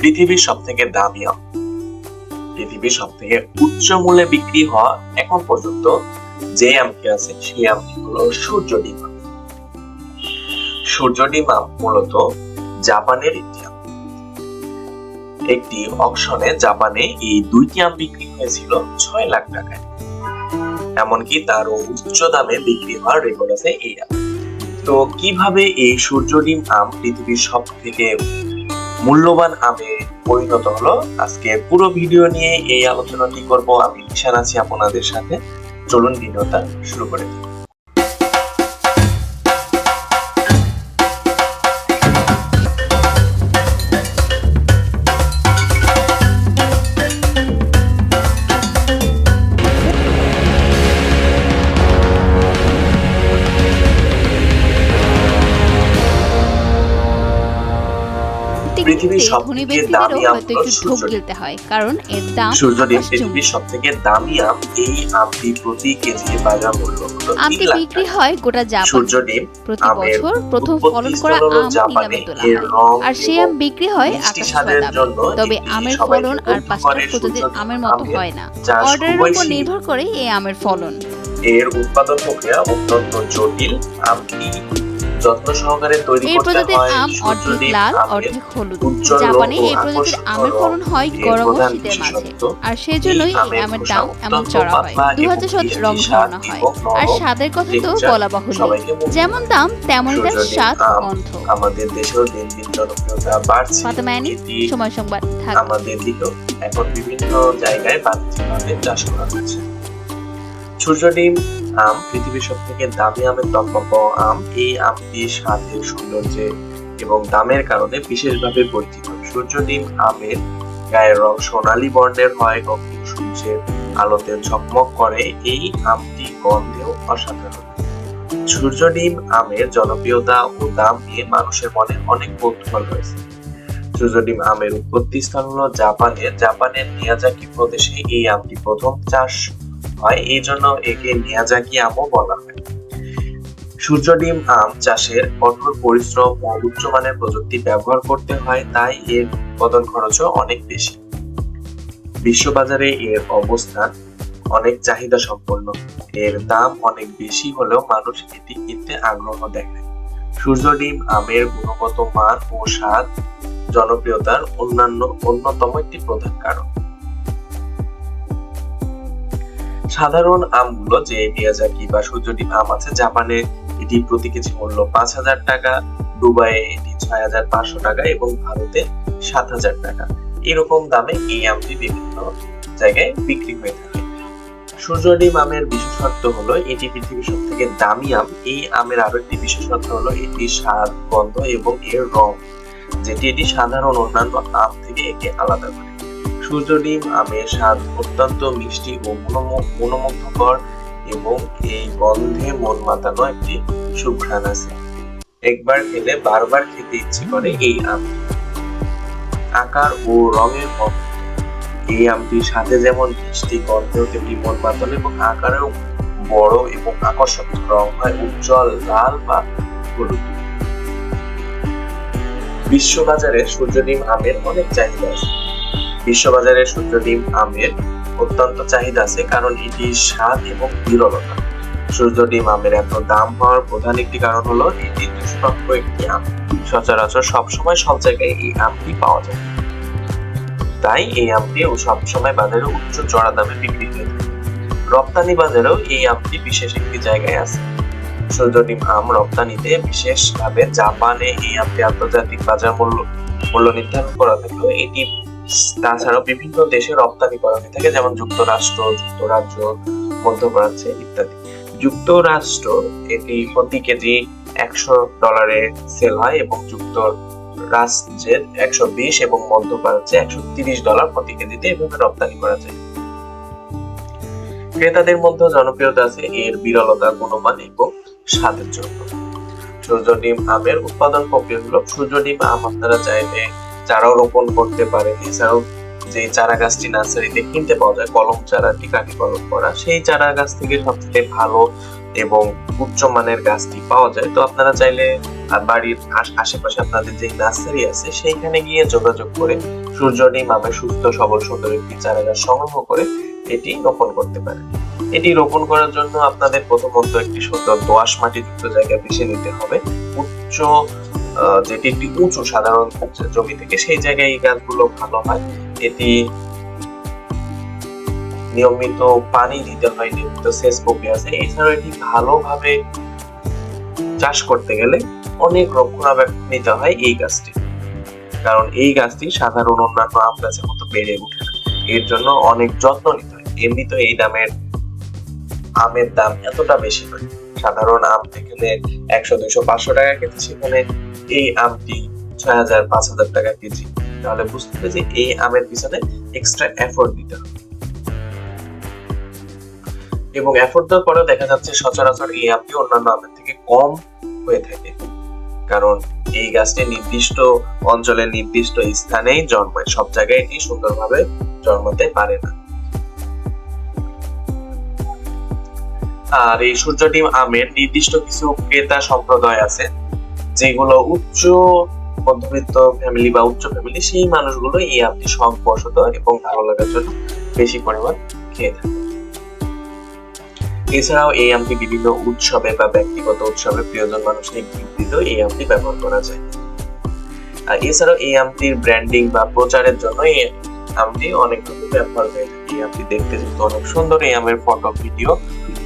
পৃথিবীর সব থেকে দামি আম পৃথিবীর সব থেকে উচ্চ মূল্যে বিক্রি হওয়া এখন পর্যন্ত যে আমটি আছে, সেই আমটি হলো সূর্য ডিম সূর্য ডিম মূলত জাপানের একটি একটি অকশনে জাপানে এই দুইটি আম বিক্রি হয়েছিল ছয় লাখ টাকায়। এমনকি তারও উচ্চ দামে বিক্রি হওয়ার রেকর্ড আছে এই আম। তো কীভাবে এই সূর্য ডিম আম পৃথিবীর সব থেকে মূল্যবান আমি পরিণত হলো। আজকে পুরো ভিডিও নিয়ে এই আলোচনাটি করব। আমি নিশান আছি আপনাদের সাথে। চলুন ভিডিওটা শুরু করে দিই। পৃথিবীর সবথেকে দামি আম হলো ঢোক গিলতে হয় কারণ এর দাম সূর্য পৃথিবীর সব থেকে দামি আম এই আমটি প্রতি কেজি বাজার মূল্য হলো আমটি বিক্রি হয় গোটা জাপান। সূর্য প্রতি বছর প্রথম ফলন করা আম জাপানে। এর রং আর সেই আম বিক্রি হয় আকাশ জন্য তবে আমের ফলন আর পাঁচটা প্রতিদিন আমের মতো হয় না। অর্ডারের উপর নির্ভর করে এই আমের ফলন। এর উৎপাদন প্রক্রিয়া অত্যন্ত জটিল। আমটি যত্ন সহকারে তৈরি এই করতে প্রজাতির হয়। আম অর্ধেক লাল অর্ধেক হলুদ। জাপানে এই প্রজাতির আমের ফলন হয় গরম ও শীতের মাঝে। আর সেজন্যই এই আমের দাম এমন চড়া হয়। দু হাজার সাত রং হয়। আর স্বাদের কথা তো বলা বাহুল্য। যেমন দাম তেমনই তার স্বাদ গন্ধ। আমাদের দেশেও দিন দিন জনপ্রিয়তা বাড়ছে। ফাতেমায়ানি, সময় সংবাদ ঢাকা আমাদের দিকেও এখন বিভিন্ন জায়গায় বাণিজ্যিকভাবে চাষ করা হচ্ছে। সূর্য ডিম আম, পৃথিবীর সব থেকে দামি আমের টপক আম, এই আমটি স্বাদের সৌন্দর্যে এবং দামের কারণে বিশেষভাবে পরিচিত। সূর্য ডিম আমের গায়ের রং সোনালী বর্ণের হয় কখনো সূর্যের আলোতে ঝকমক করে, এই আমটি গন্ধেও অসাধারণ। সূর্য ডিম আমের জনপ্রিয়তা ও দাম নিয়ে মানুষের মনে অনেক কৌতূহল রয়েছে। সূর্য ডিম আমের উৎপত্তি স্থান হলো জাপানের জাপানের মিয়াজাকি প্রদেশে এই আমটি প্রথম চাষ হয়, এই জন্য একে মিয়াজাকি আমও বলা হয়। সূর্য ডিম আম চাষের কঠোর পরিশ্রম ও উচ্চমানের প্রযুক্তি ব্যবহার করতে হয়, তাই এর উৎপাদন খরচও অনেক বেশি। বিশ্ববাজারে এর অবস্থান অনেক চাহিদা সম্পন্ন এর দাম অনেক বেশি হলেও মানুষ এটি কিনতে আগ্রহ দেখায়। সূর্য ডিম আমের গুণগত মান ও স্বাদ জনপ্রিয়তার অন্যান্য অন্যতম একটি প্রধান কারণ। সাধারণ আমগুলো যে মিয়াজাকি বা সূর্যডিম আম আছে, জাপানে এটি প্রতি কেজি মূল্য পাঁচ হাজার টাকা, দুবাইয়ে এটি ছয় হাজার পাঁচশো টাকা এবং ভারতে সাত হাজার টাকা। এরকম দামে এই আমটি বিভিন্ন জায়গায় বিক্রি হয়ে থাকে। সূর্যডিম আমের বিশেষত্ব হলো, এটি পৃথিবীর সব থেকে দামি আম। এই আমের আরও একটি বিশেষত্ব হলো, এটি স্বাদ, গন্ধ এবং এর রং, যেটি এটি সাধারণ অন্যান্য আম থেকে একে আলাদা করে। সূর্য ডিম, আমের স্বাদ অত্যন্ত মিষ্টি ও মনোমু- মনোমুগ্ধকর এবং এই গন্ধে মন মাতানো একটি সুঘ্রাণ আছে। একবার খেলে বারবার খেতে ইচ্ছে করে এই আম। আকার ও রঙের এই আমটির সাথে যেমন মিষ্টি গন্ধেও তেমনি মন মাতানো এবং আকারেও বড় এবং আকর্ষক রং হয় উজ্জ্বল, লাল বা হলুদ। বিশ্ববাজারে সূর্যডিম আমের অনেক চাহিদা আছে। বিশ্ববাজারে সূর্যডিম আমের অত্যন্ত চাহিদা আছে, কারণ এটি স্বাদ এবং বিরলতা। সূর্যডিম আমের এত দাম হওয়ার প্রধান একটি কারণ হলো এটি দুষ্প্রাপ্য একটি আম। সচরাচর সবসময় সব জায়গায় এই আমটি পাওয়া যায়। তাই এই আমটি সবসময় বাজারে উচ্চ চড়া দামে বিক্রি হয়ে থাকে। রপ্তানি বাজারেও এই আমটি বিশেষ একটি জায়গায় আছে। সূর্যডিম আম রপ্তানিতে বিশেষভাবে জাপানে এই আমটি আন্তর্জাতিক বাজার মূল্য মূল্য নির্ধারণ করা থাকলেও এটি তাছাড়াও বিভিন্ন দেশে রপ্তানি করা হয়ে থাকে, যেমন যুক্তরাষ্ট্র, যুক্তরাজ্য, মধ্যপ্রাচ্য ইত্যাদি। যুক্তরাষ্ট্র এটি প্রতি কেজি একশো ডলারে সেল হয় এবং যুক্তরাষ্ট্রের একশো বিশ এবং মধ্যপ্রাচ্যে একশো তিরিশ ডলার প্রতি কেজিতে এভাবে রপ্তানি করা যায়। ক্রেতাদের মধ্যে জনপ্রিয়তা আছে এর বিরলতা, গুণমান এবং স্বাদের জন্য সূর্য ডিম আমের উৎপাদন প্রক্রিয়া হলো সূর্য ডিম আম আপনারা চাইলে চারাও রোপণ করতে পারেন এছাড়াও যে চারা গাছটি নার্সারিতে কিনতে পাওয়া যায়, কলম চারাটি কাটি কলম করা, সেই চারা গাছ থেকে সবথেকে ভালো এবং উচ্চমানের গাছটি পাওয়া যায়। তো আপনারা চাইলে বাড়ির আশেপাশে আপনাদের যে নার্সারি আছে, সেইখানে গিয়ে যোগাযোগ করে সূর্যডিম আমের সুস্থ, সবল, সুন্দর একটি চারা গাছ সংগ্রহ করে এটি রোপণ করতে পারেন। এটি রোপণ করার জন্য আপনাদের প্রথমত একটি সুন্দর দোআঁশ মাটিযুক্ত জায়গা বেছে নিতে হবে। উচ্চ যেটি একটি উঁচু সাধারণ জমি থেকে সেই জায়গায় এই গাছগুলো ভালো হয়। এটি নিয়মিত পানি দিতে হয়, নিয়মিত সেচ প্রক্রিয়া আছে। এছাড়াও এটি ভালোভাবে চাষ করতে গেলে অনেক রক্ষণাবেক্ষণ নিতে হয় এই গাছটি। কারণ এই গাছটি সাধারণ অন্যান্য আম গাছের মতো বেড়ে ওঠে না। এর জন্য অনেক যত্ন নিতে হয়। এমনি তো এই দামের আমের দাম এতটা বেশি নয়। সাধারণ আম যেখানে একশো, দুইশো, পাঁচশো টাকা কেজি, সেখানে এই আমটি ছয় হাজার, পাঁচ হাজার টাকা কেজি। তাহলে বুঝতে হবে যে এই আমের পিছনে এক্সট্রা এফোর্ট দিতে হবে। এবং এফোর্ট দেওয়ার দেখা যাচ্ছে সচরাচর এই আমটি অন্যান্য আমের থেকে কম হয়ে থাকে। কারণ এই গাছটি নির্দিষ্ট অঞ্চলে নির্দিষ্ট স্থানেই জন্মায়। সব জায়গায় এটি সুন্দরভাবে জন্মাতে পারে না। আর এই সূর্য ডিম আমের নির্দিষ্ট কিছু ক্রেতা সম্প্রদায় আছে, যেগুলো উচ্চ মধ্যবিত্ত ফ্যামিলি বা উচ্চ ফ্যামিলি সেই মানুষগুলো এই আমটি শখ এবং ভালো লাগার জন্য বেশি পরিমাণ খেয়ে থাকে। এছাড়াও এই আমটি বিভিন্ন উৎসবে বা ব্যক্তিগত উৎসবে প্রিয়জন মানুষকে গিফট এই আমটি ব্যবহার করা যায়। আর এছাড়াও এই আমটির ব্র্যান্ডিং বা প্রচারের জন্য এই আমটি অনেক ব্যবহার হয়ে থাকে। এই আমটি দেখতে যেহেতু অনেক সুন্দর, এই আমের ফটো ভিডিও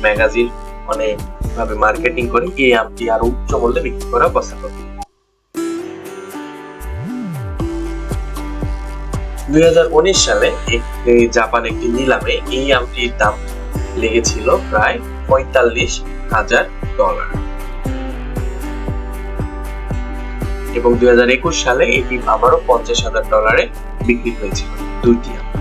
ম্যাগাজিন অনেক ভাবে মার্কেটিং করে এই আমটি আরও উচ্চ মূল্যে বিক্রি করা করে দুই সালে জাপান একটি নিলামে এই আমটির দাম লেগেছিল প্রায় পঁয়তাল্লিশ হাজার ডলার। এবং দুই হাজার একুশ সালে এটি আবারও পঞ্চাশ হাজার ডলারে বিক্রি হয়েছিল দুইটি আম।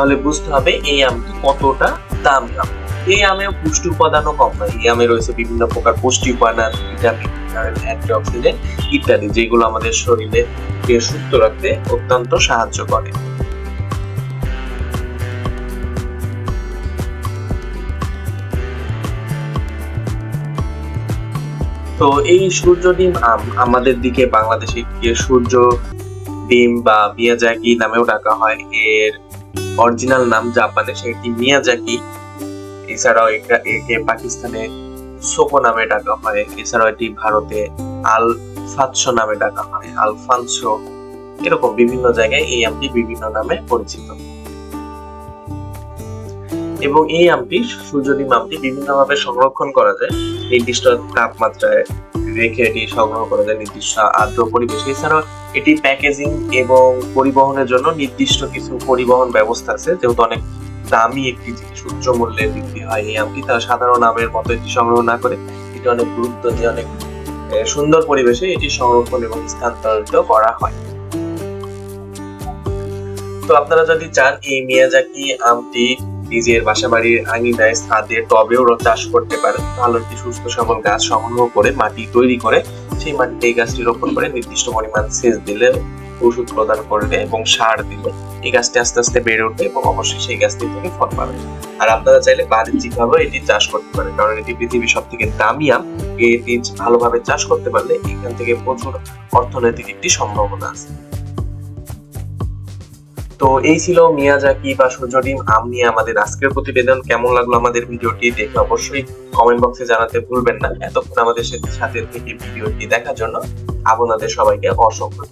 তাহলে বুঝতে হবে এই আমটি কতটা দাম আম এই আমে পুষ্টি উপাদানও কম নয়। এই আমে রয়েছে বিভিন্ন প্রকার পুষ্টি উপাদান, ভিটামিন মিনারেল অ্যান্টিঅক্সিডেন্ট ইত্যাদি, যেগুলো আমাদের শরীরে সুস্থ রাখতে অত্যন্ত সাহায্য করে। তো এই সূর্য ডিম আম আমাদের দিকে বাংলাদেশে সূর্য ডিম বা মিয়াজাকি নামেও ডাকা হয়। এর অরিজিনাল নাম জাপানে সেটি মিয়াজাকি। এছাড়াও একে পাকিস্তানে সোকো নামে ডাকা হয়। এছাড়াও এটি ভারতে আল ফাতসো নামে ডাকা হয়। আলফানসো এরকম বিভিন্ন জায়গায় এই আমটি বিভিন্ন নামে পরিচিত। এবং এই আমটি সূর্যডিম আমটি বিভিন্নভাবে সংরক্ষণ করা যায়। নির্দিষ্ট তাপমাত্রায় রেখে এটি সংগ্রহ করা যায় নির্দিষ্ট আর্দ্র পরিবেশে। এছাড়াও এটি প্যাকেজিং এবং পরিবহনের জন্য নির্দিষ্ট কিছু পরিবহন ব্যবস্থা আছে। যেহেতু অনেক দামি একটি জিনিস উচ্চ মূল্যে বিক্রি হয় এই আমটি তারা সাধারণ আমের মতো এটি সংগ্রহ না করে এটি অনেক গুরুত্ব দিয়ে অনেক সুন্দর পরিবেশে এটি সংরক্ষণ এবং স্থানান্তরিত করা হয়। তো আপনারা যদি চান এই মিয়াজাকি আমটি নিজের বাসা বাড়ির আঙিনায় ছাদে টবেও চাষ করতে পারেন ভালো একটি সুস্থ সবল গাছ সংগ্রহ করে মাটি তৈরি করে সেই মাটিতে এই গাছটি রোপণ করে নির্দিষ্ট পরিমাণ সেচ দিলে, ওষুধ প্রদান করলে এবং সার দিলে এই গাছটি আস্তে আস্তে বেড়ে উঠবে এবং অবশ্যই সেই গাছটি থেকে ফল পাবে। আর আপনারা চাইলে বাণিজ্যিক ভাবে এটি চাষ করতে পারেন, কারণ এটি পৃথিবীর সব থেকে দামি আম। এটি ভালোভাবে চাষ করতে পারলে এখান থেকে প্রচুর অর্থনৈতিক একটি সম্ভাবনা আছে। তো এই ছিল মিয়াজাকি বা সূর্যডিম আম নিয়ে আমাদের আজকের প্রতিবেদন কেমন লাগল আমাদের ভিডিওটি দেখে অবশ্যই কমেন্ট বক্সে জানাতে ভুলবেন না এতক্ষণ আমাদের সাথে থেকে ভিডিওটি দেখার জন্য আপনাদের সবাইকে অসংখ্য।